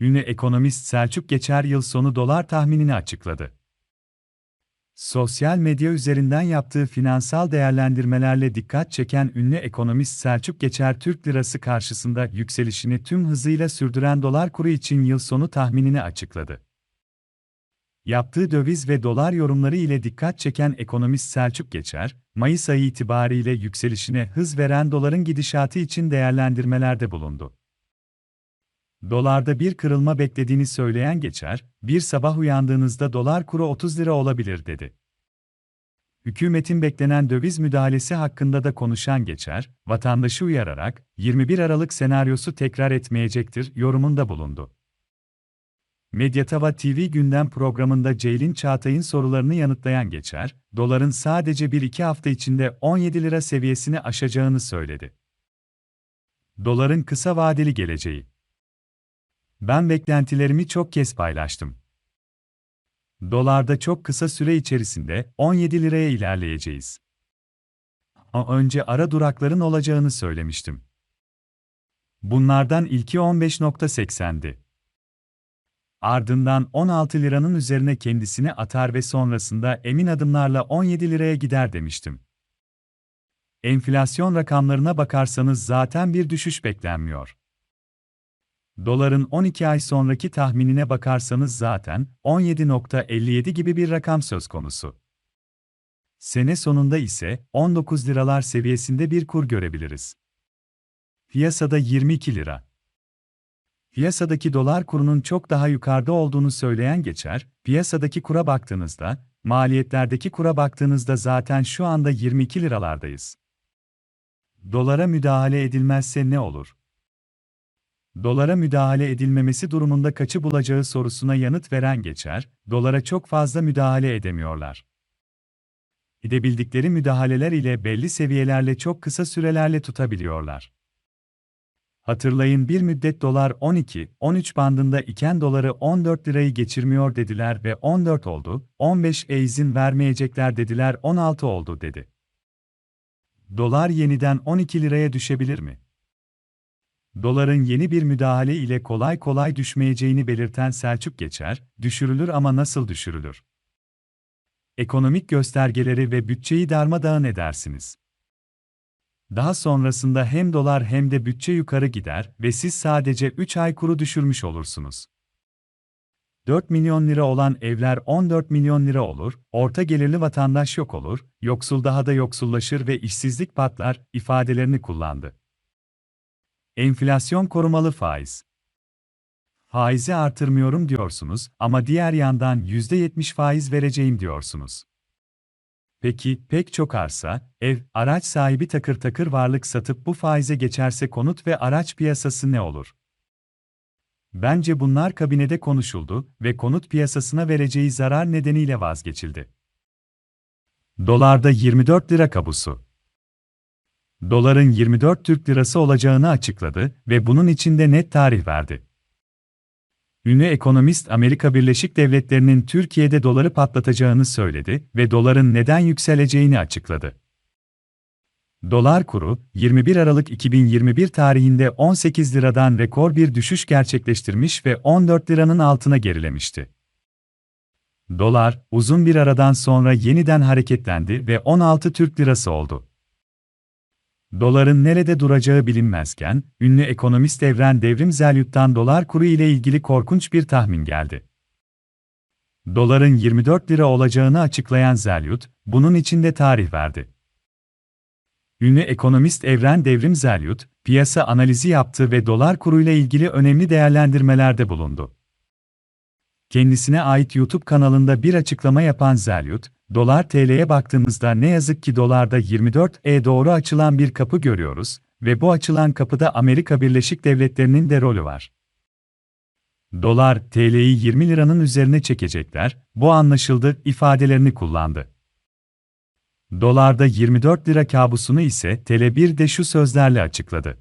Ünlü ekonomist Selçuk Geçer yıl sonu dolar tahminini açıkladı. Sosyal medya üzerinden yaptığı finansal değerlendirmelerle dikkat çeken ünlü ekonomist Selçuk Geçer Türk lirası karşısında yükselişini tüm hızıyla sürdüren dolar kuru için yıl sonu tahminini açıkladı. Yaptığı döviz ve dolar yorumları ile dikkat çeken ekonomist Selçuk Geçer, Mayıs ayı itibariyle yükselişine hız veren doların gidişatı için değerlendirmelerde bulundu. Dolarda bir kırılma beklediğini söyleyen Geçer, bir sabah uyandığınızda dolar kuru 30 lira olabilir dedi. Hükümetin beklenen döviz müdahalesi hakkında da konuşan Geçer, vatandaşı uyararak 21 Aralık senaryosu tekrar etmeyecektir yorumunda bulundu. Medyatava TV gündem programında Ceylin Çağatay'ın sorularını yanıtlayan Geçer, doların sadece 1-2 hafta içinde 17 lira seviyesini aşacağını söyledi. Doların kısa vadeli geleceği ben beklentilerimi çok kez paylaştım. Dolarda çok kısa süre içerisinde 17 liraya ilerleyeceğiz. Önce ara durakların olacağını söylemiştim. Bunlardan ilki 15.80'di. Ardından 16 liranın üzerine kendisini atar ve sonrasında emin adımlarla 17 liraya gider demiştim. Enflasyon rakamlarına bakarsanız zaten bir düşüş beklenmiyor. Doların 12 ay sonraki tahminine bakarsanız zaten 17.57 gibi bir rakam söz konusu. Sene sonunda ise 19 liralar seviyesinde bir kur görebiliriz. Piyasada 22 lira. Piyasadaki dolar kurunun çok daha yukarıda olduğunu söyleyen geçer, piyasadaki kura baktığınızda, maliyetlerdeki kura baktığınızda zaten şu anda 22 liralardayız. Dolara müdahale edilmezse ne olur? Dolara müdahale edilmemesi durumunda kaçı bulacağı sorusuna yanıt veren geçer, dolara çok fazla müdahale edemiyorlar. Edebildikleri müdahaleler ile belli seviyelerle çok kısa sürelerle tutabiliyorlar. Hatırlayın bir müddet dolar 12-13 bandında iken doları 14 lirayı geçirmiyor dediler ve 14 oldu, 15 e izin vermeyecekler dediler 16 oldu dedi. Dolar yeniden 12 liraya düşebilir mi? Doların yeni bir müdahale ile kolay kolay düşmeyeceğini belirten Selçuk Geçer, düşürülür ama nasıl düşürülür? Ekonomik göstergeleri ve bütçeyi darmadağın edersiniz. Daha sonrasında hem dolar hem de bütçe yukarı gider ve siz sadece 3 ay kuru düşürmüş olursunuz. 4 milyon lira olan evler 14 milyon lira olur, orta gelirli vatandaş yok olur, yoksul daha da yoksullaşır ve işsizlik patlar ifadelerini kullandı. Enflasyon korumalı faiz. Faizi artırmıyorum diyorsunuz ama diğer yandan %70 faiz vereceğim diyorsunuz. Peki, pek çok arsa, ev, araç sahibi takır takır varlık satıp bu faize geçerse konut ve araç piyasası ne olur? Bence bunlar kabinede konuşuldu ve konut piyasasına vereceği zarar nedeniyle vazgeçildi. Dolarda 24 lira kabusu doların 24 Türk Lirası olacağını açıkladı ve bunun içinde net tarih verdi. Ünlü ekonomist Amerika Birleşik Devletleri'nin Türkiye'de doları patlatacağını söyledi ve doların neden yükseleceğini açıkladı. Dolar kuru, 21 Aralık 2021 tarihinde 18 liradan rekor bir düşüş gerçekleştirmiş ve 14 liranın altına gerilemişti. Dolar, uzun bir aradan sonra yeniden hareketlendi ve 16 Türk Lirası oldu. Doların nerede duracağı bilinmezken, ünlü ekonomist Evren Devrim Zelyut'tan dolar kuru ile ilgili korkunç bir tahmin geldi. Doların 24 lira olacağını açıklayan Zelyut, bunun içinde tarih verdi. Ünlü ekonomist Evren Devrim Zelyut, piyasa analizi yaptı ve dolar kuruyla ilgili önemli değerlendirmelerde bulundu. Kendisine ait YouTube kanalında bir açıklama yapan Zelyut, Dolar TL'ye baktığımızda ne yazık ki dolarda 24'e doğru açılan bir kapı görüyoruz ve bu açılan kapıda Amerika Birleşik Devletleri'nin de rolü var. Dolar TL'yi 20 liranın üzerine çekecekler, bu anlaşıldı ifadelerini kullandı. Dolarda 24 lira kabusunu ise Tele1 de şu sözlerle açıkladı.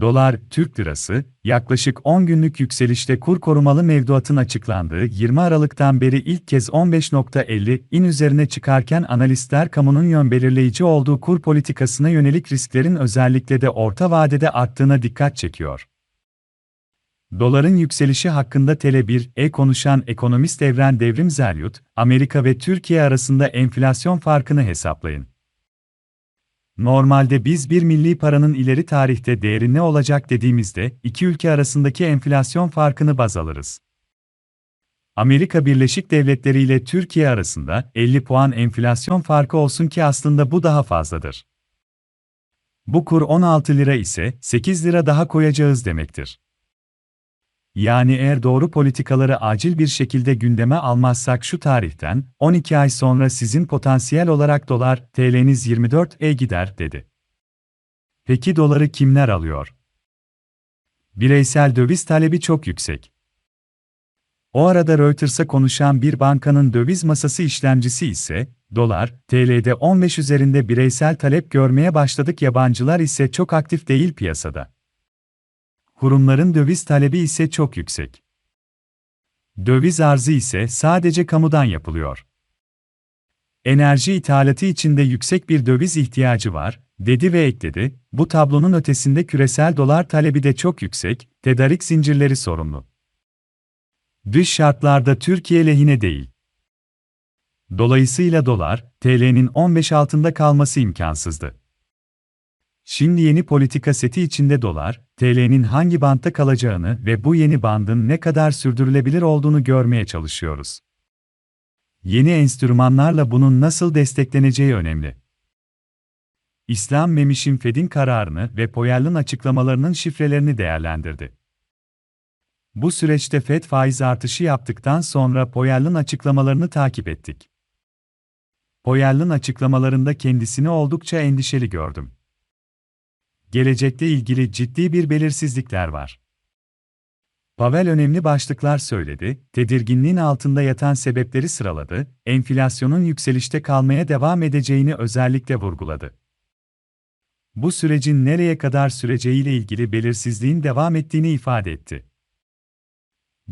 Dolar, Türk lirası, yaklaşık 10 günlük yükselişte kur korumalı mevduatın açıklandığı 20 Aralık'tan beri ilk kez 15.50 in üzerine çıkarken analistler kamunun yön belirleyici olduğu kur politikasına yönelik risklerin özellikle de orta vadede arttığına dikkat çekiyor. Doların yükselişi hakkında Tele1'e konuşan ekonomist Evren Devrim Zeryut, Amerika ve Türkiye arasında enflasyon farkını hesaplayın. Normalde biz bir milli paranın ileri tarihte değeri ne olacak dediğimizde iki ülke arasındaki enflasyon farkını baz alırız. Amerika Birleşik Devletleri ile Türkiye arasında 50 puan enflasyon farkı olsun ki aslında bu daha fazladır. Bu kur 16 lira ise 8 lira daha koyacağız demektir. Yani eğer doğru politikaları acil bir şekilde gündeme almazsak şu tarihten 12 ay sonra sizin potansiyel olarak dolar TL'niz 24'e gider dedi. Peki doları kimler alıyor? Bireysel döviz talebi çok yüksek. O arada Reuters'a konuşan bir bankanın döviz masası işlemcisi ise, dolar, TL'de 15 üzerinde bireysel talep görmeye başladık yabancılar ise çok aktif değil piyasada. Kurumların döviz talebi ise çok yüksek. Döviz arzı ise sadece kamudan yapılıyor. Enerji ithalatı içinde yüksek bir döviz ihtiyacı var, dedi ve ekledi, bu tablonun ötesinde küresel dolar talebi de çok yüksek, tedarik zincirleri sorumlu. Dış şartlarda Türkiye lehine değil. Dolayısıyla dolar, TL'nin 15 altında kalması imkansızdı. Şimdi yeni politika seti içinde dolar, TL'nin hangi bantta kalacağını ve bu yeni bandın ne kadar sürdürülebilir olduğunu görmeye çalışıyoruz. Yeni enstrümanlarla bunun nasıl destekleneceği önemli. İslam Memiş'in Fed'in kararını ve Poyer'ın açıklamalarının şifrelerini değerlendirdi. Bu süreçte Fed faiz artışı yaptıktan sonra Poyer'ın açıklamalarını takip ettik. Poyer'ın açıklamalarında kendisini oldukça endişeli gördüm gelecekle ilgili ciddi bir belirsizlikler var. Pavel önemli başlıklar söyledi, tedirginliğin altında yatan sebepleri sıraladı, enflasyonun yükselişte kalmaya devam edeceğini özellikle vurguladı. Bu sürecin nereye kadar süreceğiyle ilgili belirsizliğin devam ettiğini ifade etti.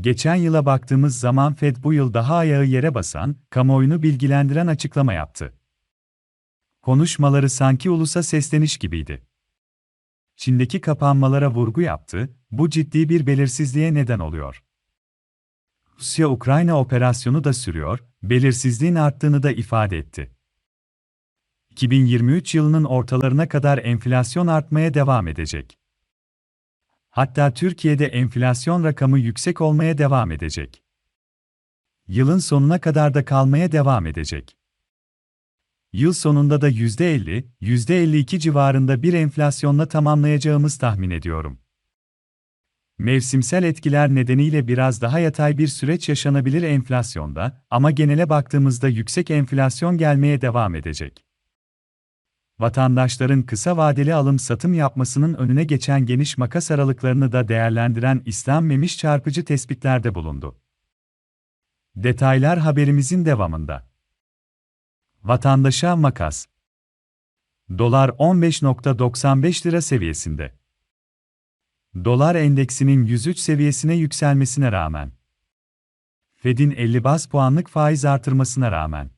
Geçen yıla baktığımız zaman Fed bu yıl daha ayağı yere basan, kamuoyunu bilgilendiren açıklama yaptı. Konuşmaları sanki ulusa sesleniş gibiydi. Çin'deki kapanmalara vurgu yaptı, bu ciddi bir belirsizliğe neden oluyor. Rusya-Ukrayna operasyonu da sürüyor, belirsizliğin arttığını da ifade etti. 2023 yılının ortalarına kadar enflasyon artmaya devam edecek. Hatta Türkiye'de enflasyon rakamı yüksek olmaya devam edecek. Yılın sonuna kadar da kalmaya devam edecek. Yıl sonunda da %50, %52 civarında bir enflasyonla tamamlayacağımız tahmin ediyorum. Mevsimsel etkiler nedeniyle biraz daha yatay bir süreç yaşanabilir enflasyonda ama genele baktığımızda yüksek enflasyon gelmeye devam edecek. Vatandaşların kısa vadeli alım-satım yapmasının önüne geçen geniş makas aralıklarını da değerlendiren İslam Memiş çarpıcı tespitlerde bulundu. Detaylar haberimizin devamında. Vatandaşa makas. Dolar 15.95 lira seviyesinde. Dolar endeksinin 103 seviyesine yükselmesine rağmen. Fed'in 50 bas puanlık faiz artırmasına rağmen.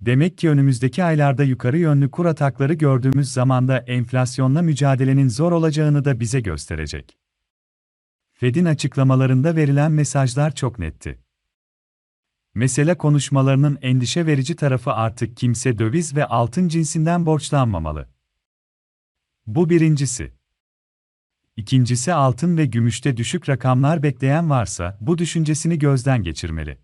Demek ki önümüzdeki aylarda yukarı yönlü kur atakları gördüğümüz zamanda enflasyonla mücadelenin zor olacağını da bize gösterecek. Fed'in açıklamalarında verilen mesajlar çok netti. Mesele konuşmalarının endişe verici tarafı artık kimse döviz ve altın cinsinden borçlanmamalı. Bu birincisi. İkincisi altın ve gümüşte düşük rakamlar bekleyen varsa bu düşüncesini gözden geçirmeli.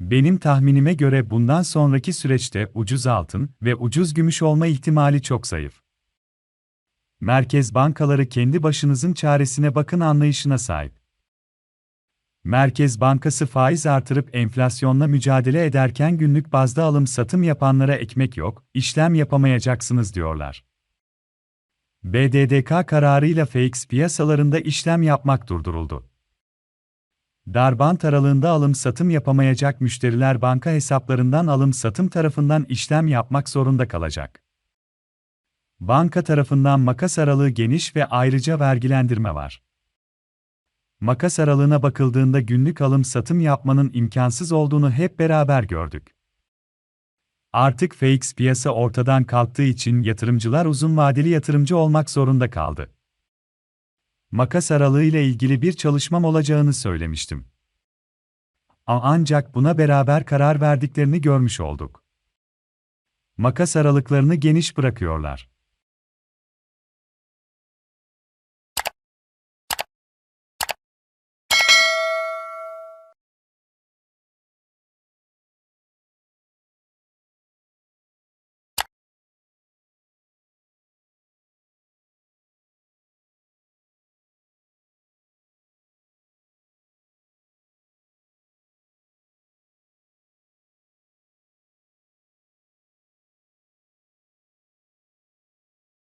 Benim tahminime göre bundan sonraki süreçte ucuz altın ve ucuz gümüş olma ihtimali çok zayıf. Merkez bankaları kendi başınızın çaresine bakın anlayışına sahip. Merkez Bankası faiz artırıp enflasyonla mücadele ederken günlük bazda alım satım yapanlara ekmek yok, işlem yapamayacaksınız diyorlar. BDDK kararıyla FX piyasalarında işlem yapmak durduruldu. Darbant aralığında alım satım yapamayacak müşteriler banka hesaplarından alım satım tarafından işlem yapmak zorunda kalacak. Banka tarafından makas aralığı geniş ve ayrıca vergilendirme var makas aralığına bakıldığında günlük alım-satım yapmanın imkansız olduğunu hep beraber gördük. Artık FX piyasa ortadan kalktığı için yatırımcılar uzun vadeli yatırımcı olmak zorunda kaldı. Makas aralığı ile ilgili bir çalışmam olacağını söylemiştim. Ancak buna beraber karar verdiklerini görmüş olduk. Makas aralıklarını geniş bırakıyorlar.